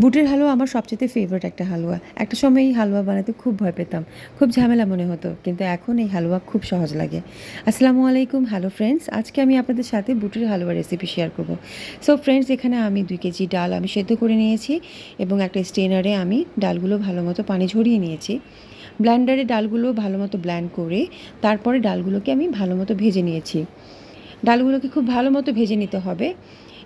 বুটের হালুয়া আমার সবচেয়ে ফেভারিট একটা হালুয়া। একটা সময় এই হালুয়া বানাতে খুব ভয় পেতাম। খুব ঝামেলা মনে হতো, কিন্তু এখন এই হালুয়া খুব সহজ লাগে। আসসালামু আলাইকুম হ্যালো ফ্রেন্ডস আজকে আমি আপনাদের সাথে বুটের হালুয়া রেসিপি শেয়ার করব। সো ফ্রেন্ডস এখানে আমি দুই কেজি ডাল আমি সেদ্ধ করে নিয়েছি এবং একটা স্টেনারে আমি ডালগুলো ভালো মতো পানি ঝরিয়ে নিয়েছি। ব্ল্যান্ডারে ডালগুলো ভালো মতো ব্ল্যান্ড করে তারপরে ডালগুলোকে আমি ভালো মতো ভেজে নিয়েছি। ডালগুলোকে খুব ভালো মতো ভেজে নিতে হবে।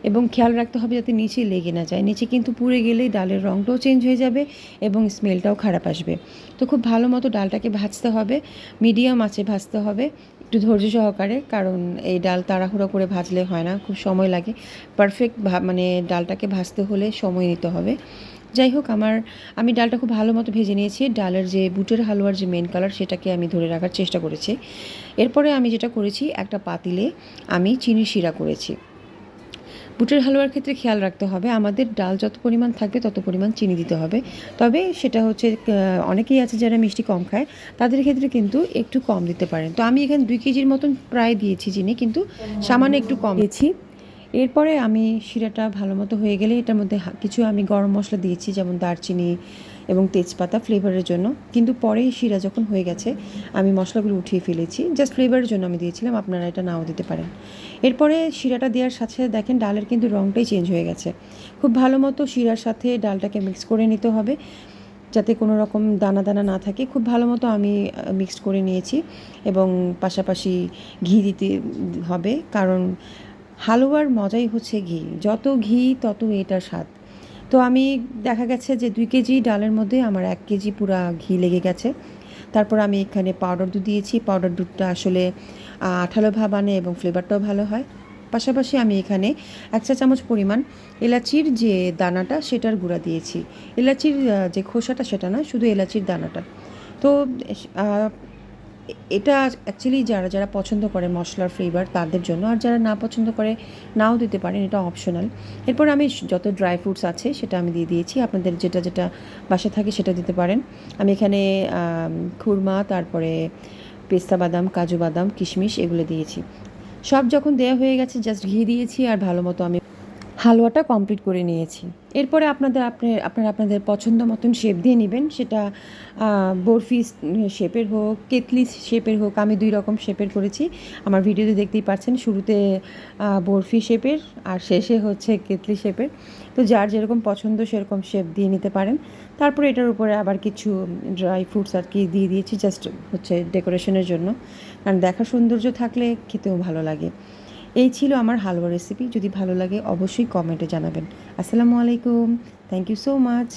এবং খেয়াল রাখতে হবে যাতে নিচে লেগে না যায়। নিচে কিন্তু পুড়ে গেলেই ডালের রঙটাও চেঞ্জ হয়ে যাবে এবং স্মেলটাও খারাপ আসবে। তো খুব ভালো মতো ডালটাকে ভাজতে হবে মিডিয়াম আঁচে ভাজতে হবে, একটু ধৈর্য সহকারে, কারণ এই ডাল তাড়াহুড়ো করে ভাজলে হয় না, খুব সময় লাগে। পারফেক্ট মানে ডালটাকে ভাজতে হলে সময় নিতে হবে। যাই হোক, আমার, আমি ডালটা খুব ভালো মতো ভেজে নিয়েছি। ডালের যে বুটের হালুয়ার যে মেন কালার সেটাকে আমি ধরে রাখার চেষ্টা করেছি। এরপরে আমি যেটা করেছি, একটা পাতিলে আমি চিনি শিরা করেছি। বুটের হালুয়ার ক্ষেত্রে খেয়াল রাখতে হবে। আমাদের ডাল যত পরিমাণ থাকবে, তত পরিমাণ চিনি দিতে হবে। তবে সেটা হচ্ছে অনেকেই আছে যারা মিষ্টি কম খায়, তাদের ক্ষেত্রে কিন্তু একটু কম দিতে পারেন। তো আমি এখানে দুই কেজির মতন প্রায় দিয়েছি চিনি, কিন্তু সামান্য একটু কম দিয়েছি। এরপরে আমি শিরাটা ভালো মতো হয়ে গেলে এটার মধ্যে কিছু আমি গরম মশলা দিয়েছি, যেমন দারচিনি এবং তেজপাতা ফ্লেভারের জন্য। কিন্তু পরে শিরা যখন হয়ে গেছে, আমি মশলাগুলো উঠিয়ে ফেলেছি। জাস্ট ফ্লেভারের জন্য আমি দিয়েছিলাম, আপনারা এটা নাও দিতে পারেন। এরপরে শিরাটা দেওয়ার সাথে সাথে দেখেন ডালের কিন্তু রঙটাই চেঞ্জ হয়ে গেছে। খুব ভালো মতো শিরার সাথে ডালটাকে মিক্স করে নিতে হবে, যাতে কোনো রকম দানা দানা না থাকে। খুব ভালো মতো আমি মিক্সড করে নিয়েছি এবং পাশাপাশি ঘি দিতে হবে। কারণ হালুয়ার মজাই হচ্ছে ঘি। যত ঘি, তত এটার স্বাদ। তো আমি দেখা গেছে যে দুই কেজি ডালের মধ্যে আমার এক কেজি পুরা ঘি লেগে গেছে। তারপর আমি এখানে পাউডার দুধ দিয়েছি। পাউডার দুধটা আসলে আঠালো ভাব আনে এবং ফ্লেভারটাও ভালো হয়। পাশাপাশি আমি এখানে এক চা চামচ পরিমাণ এলাচির যে দানাটা, সেটার গুঁড়া দিয়েছি। এলাচির যে খোসাটা, সেটা না শুধু এলাচির দানাটা। তো এটা অ্যাকচুয়ালি যারা যারা পছন্দ করে মশলার ফ্লেভার তাদের জন্য। আর যারা না পছন্দ করে, নাও দিতে পারেন, এটা অপশনাল এরপর আমি যত ড্রাই ফ্রুটস আছে, সেটা আমি দিয়ে দিয়েছি। আপনাদের যেটা যেটা বাসা থাকে, সেটা দিতে পারেন। আমি এখানে খুরমা, তারপরে পেস্তা বাদাম, কাজু বাদাম, কিশমিশ, এগুলো দিয়েছি। সব যখন দেওয়া হয়ে গেছে জাস্ট ঘি দিয়েছি, আর ভালো মতো আমি হালুয়াটা কমপ্লিট করে নিয়েছি। এরপরে আপনাদের আপনি, আপনারা আপনাদের পছন্দ মতন শেপ দিয়ে নেবেন। সেটা বরফি শেপের হোক, কেতলি শেপের হোক, আমি দুই রকম শেপের করেছি। আমার ভিডিওতে দেখতেই পাচ্ছেন, শুরুতে বরফি শেপের আর শেষে হচ্ছে কেতলি শেপের তো যার যেরকম পছন্দ সেরকম শেপ দিয়ে নিতে পারেন। তারপরে এটার উপরে আবার কিছু ড্রাই ফ্রুটস আর কি দিয়ে দিয়েছি জাস্ট হচ্ছে ডেকোরেশনের জন্য। কারণ দেখার সৌন্দর্য থাকলে খেতেও ভালো লাগে। এই ছিল আমার হালুয়া রেসিপি যদি ভালো লাগে অবশ্যই কমেন্টে জানাবেন। আসসালামু আলাইকুম থ্যাংক ইউ সো মাচ